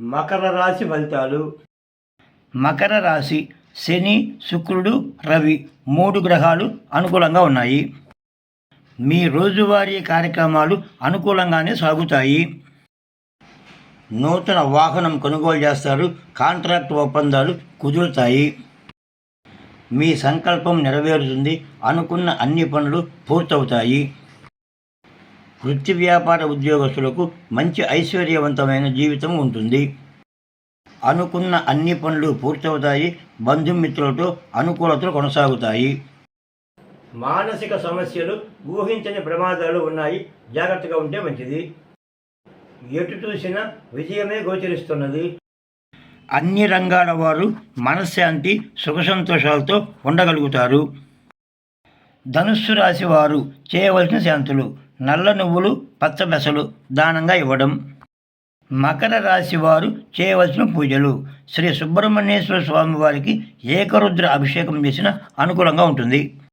మకర రాశి ఫలితాలు? మకర రాశి శని శుక్రుడు రవి మూడు గ్రహాలు అనుకూలంగా ఉన్నాయి. మీ రోజువారీ కార్యక్రమాలు అనుకూలంగానే సాగుతాయి. నూతన వాహనం కొనుగోలు చేస్తారు కాంట్రాక్ట్ ఒప్పందాలు కుదురుతాయి. మీ సంకల్పం నెరవేరుతుంది అనుకున్న అన్ని పనులు పూర్తవుతాయి. వృత్తి వ్యాపార ఉద్యోగస్తులకు మంచి ఐశ్వర్యవంతమైన జీవితం ఉంటుంది. అనుకున్న అన్ని పనులు పూర్తవుతాయి బంధుమిత్రులతో అనుకూలతలు కొనసాగుతాయి. మానసిక సమస్యలు ఊహించని ప్రమాదాలు ఉన్నాయి. జాగ్రత్తగా ఉంటే మంచిది. ఎటు చూసినా విజయమే గోచరిస్తున్నది. అన్ని రంగాల వారు మనశ్శాంతి సుఖ సంతోషాలతో ఉండగలుగుతారు. ధనుస్సు రాశి వారు చేయవలసిన శాంతులు. నల్ల నువ్వులు పచ్చ బెసలు దానంగా ఇవ్వడం. మకర రాశి వారు చేయవలసిన పూజలు. శ్రీ సుబ్రహ్మణ్యేశ్వర స్వామి వారికి ఏకరుద్ర అభిషేకం చేసిన అనుకూలంగా ఉంటుంది.